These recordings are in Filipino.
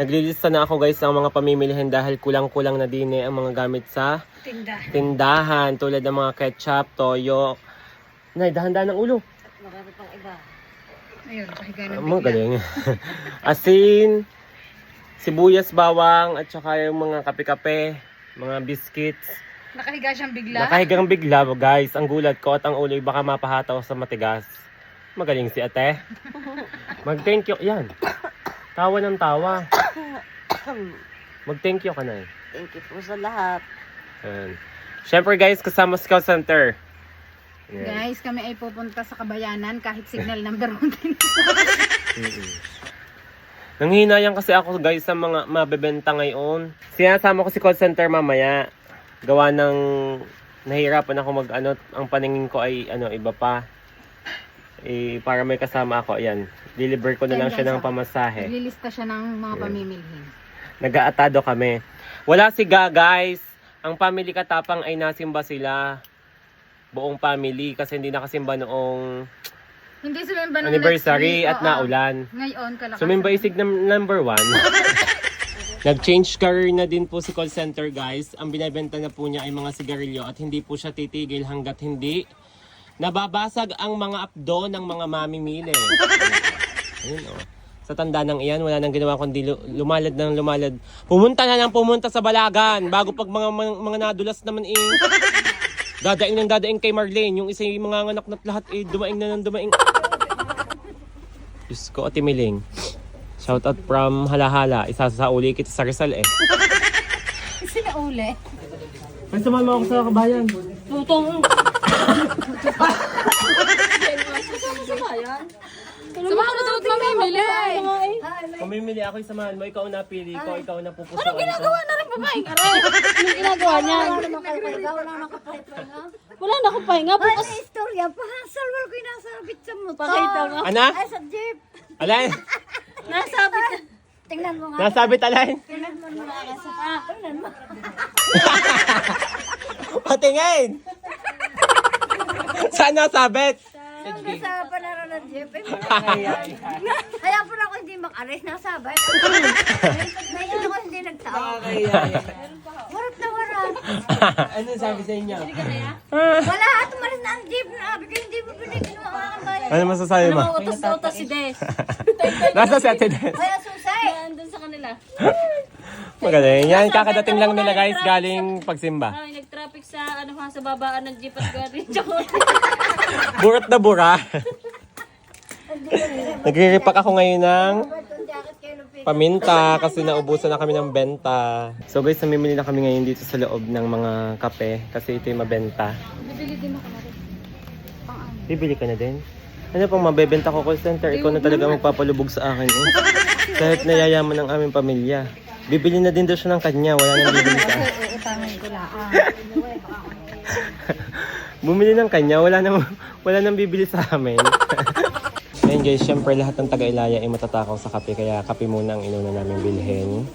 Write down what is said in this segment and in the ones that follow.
Naglilista na ako guys ng mga pamimilihan dahil kulang-kulang na din eh ang mga gamit sa Tinda. tindahan tulad ng mga ketchup, toyo. Nay, dahan-dahan ng ulo. Marami pang iba. Ayun, pahiga ng Ang mga galing. Asin, sibuyas, bawang, at saka yung mga kape-kape, mga biscuits. Nakahiga siyang bigla. Nakahigang bigla, guys. Ang gulat ko at ang ulo ay baka mapahataw sa matigas. Magaling si ate. Mag-thank you. Yan. Tawa ng tawa. Mag-thank you ka na eh. Thank you po sa lahat. Ayan. Siyempre guys, kasama Scout Center. Ayan. Guys, kami ay pupunta sa Kabayanan kahit signal number 1 din. Mm-mm. Nanghinayang kasi ako guys sa mga mabebenta ngayon. Sinasama ko si call center mamaya. Gawa ng nahirapan ako mag ano, ang paningin ko ay ano iba pa. Eh, para may kasama ako, ayan. Deliver ko na lang siya ng ah. pamasahe. Naglilista siya ng mga pamimilhin. Nag-aatado kami. Wala si Ga, guys. Ang family katapang ay nasimba sila. Buong family kasi hindi nakasimba noong Hindi sumimba nung anniversary at naulan. Ngayon, kalakas. Sumimba isig ng number one. Nag-change career na din po si call center guys. Ang binibenta na po niya ay mga sigarilyo at hindi po siya titigil hanggat hindi nababasag ang mga apdo ng mga mamimili. Ayun oh. Sa tanda ng iyan, wala nang ginawa kundi lu- lumalad ng lumalad. Pumunta na lang pumunta sa Balagan bago pag mga mga, mga nadulas naman eh. Dadaing ng dadaing kay Marlene. Yung isa yung mga anak na lahat eh, dumaing na ng dumaing. Diyos ko, Ate Miling. Shout out from Halahala. Isa sa uli kita sa Rizal eh. Sinauli. Ay, samahan mo ako sa kabayan. Tutong. Sumama na dapat mamimili. Pamimili ako samahan mo. Ikaw na pili ko. Ikaw na pupusuan Ano Ginagawa na rin babaeng aray. Anong ginagawa niya? Wala na akong pahinga. Bukas. Ano istorya? Pahasal wala ko yung nasabit sa motor. Pakita nga. Ana? Ay, sa jeep. Alay? Nasabit ka. Tingnan mo nga. Nasabit alay? Tingnan mo nga. Ah, tingnan mo. Patingin! Saan nasabit? Nasa panaro ng jeep. Eh, Kaya po na ako hindi makalis. Nasabay. Ngayon ako hindi nagtao. Warap na warap. ano sabi sa inyo? Wala. Tumalis na ang jeep. Nabi ko hindi mo mo ang bayan. Ano masasabi mo? Utos na utos si Des. Nasa si Ate Des. Kaya susay. Andun sa kanila. Magaling. Yan, kakadating lang nila guys galing pagsimba. Nag-traffic sa ano ha, sa babaan ng jeep at gari. Burat na bura. Nagre-repack ako ngayon ng paminta kasi naubusan na kami ng benta. So guys, namimili na kami ngayon dito sa loob ng mga kape kasi ito yung mabenta. Bibili din ako na rin. Bibili ka na din? Ano pang mabebenta ko call center? Ikaw na talaga magpapalubog sa akin. Eh. Kahit nayayaman ng aming pamilya. Bibili na din daw siya ng kanya. Wala nang bibili sa akin. Bumili ng kanya. Wala nang, wala nang bibili sa amin. Ayun guys, syempre lahat ng taga-ilaya ay matatakaw sa kape. Kaya kape muna ang inuna namin bilhin.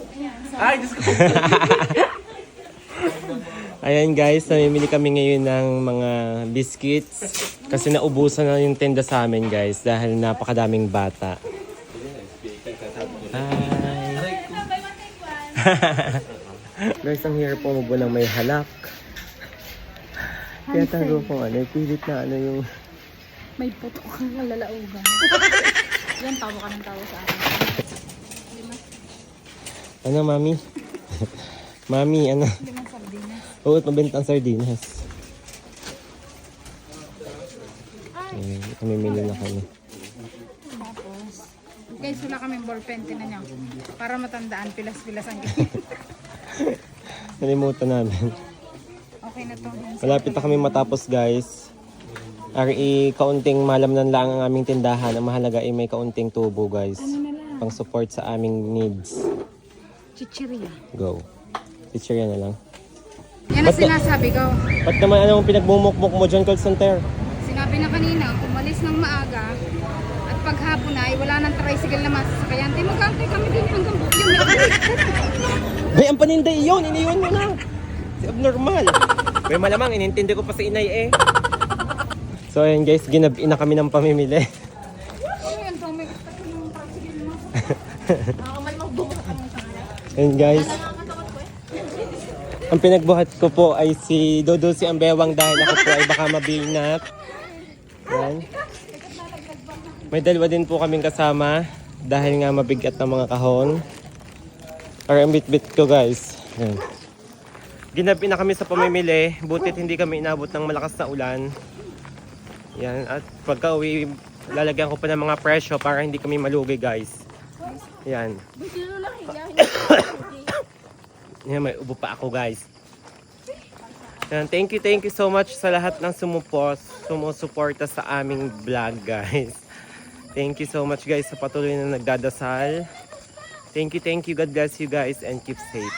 Ay, Diyos ko! Ayan guys, namimili kami ngayon ng mga biscuits. Kasi naubusan na yung tenda sa amin guys dahil napakadaming bata. guys, ang hirap po umubo ng may halak. Kaya tago ko ano, pilit na ano yung... May puto kang malalaugan. Yan, tawa ka ng tawa sa akin. Ano, mami? mami, ano? Limang sardinas. Oo, mabenta ang sardinas. Ayan, namimili na kami. Guys, wala kaming ballpen. Tinan nyo. Para matandaan, pilas-pilas ang ganyan. Nalimutan namin. Okay na to. Malapit na kami matapos, guys. RE, kaunting malamnan lang ang aming tindahan. Ang mahalaga ay may kaunting tubo, guys. Pang support sa aming needs. Chichiria. Go. Yan na lang. Yan ang sinasabi ko. Ba't naman anong pinagmumukmuk mo dyan, call center? Sinabi na kanina, umalis ng maaga at paghapon ay wala nang tricycle na masasakyan. Di magkantay kami din hanggang yung Bay, ang paninday yun! Iniwan mo na! Si abnormal! Bay, malamang, inintindi ko pa si inay eh. So ayun guys, ginabi na kami ng pamimili. And guys, ang pinagbuhat ko po ay si Dodo si Ambewang dahil ako po ay baka mabinat. Yan. May dalawa din po kaming kasama dahil nga mabigat ng mga kahon. Or ang bit-bit ko guys. Yan. Ginabi na kami sa pamimili, butit hindi kami inabot ng malakas na ulan. Yan, at pagka uwi, lalagyan ko pa ng mga presyo para hindi kami malugi guys. Yan. Yan, may ubo pa ako guys. Yan, thank you, thank you so much sa lahat ng sumupos, sumusuporta sa aming vlog guys. Thank you so much guys sa patuloy na nagdadasal. Thank you, thank you. God bless you guys and keep safe.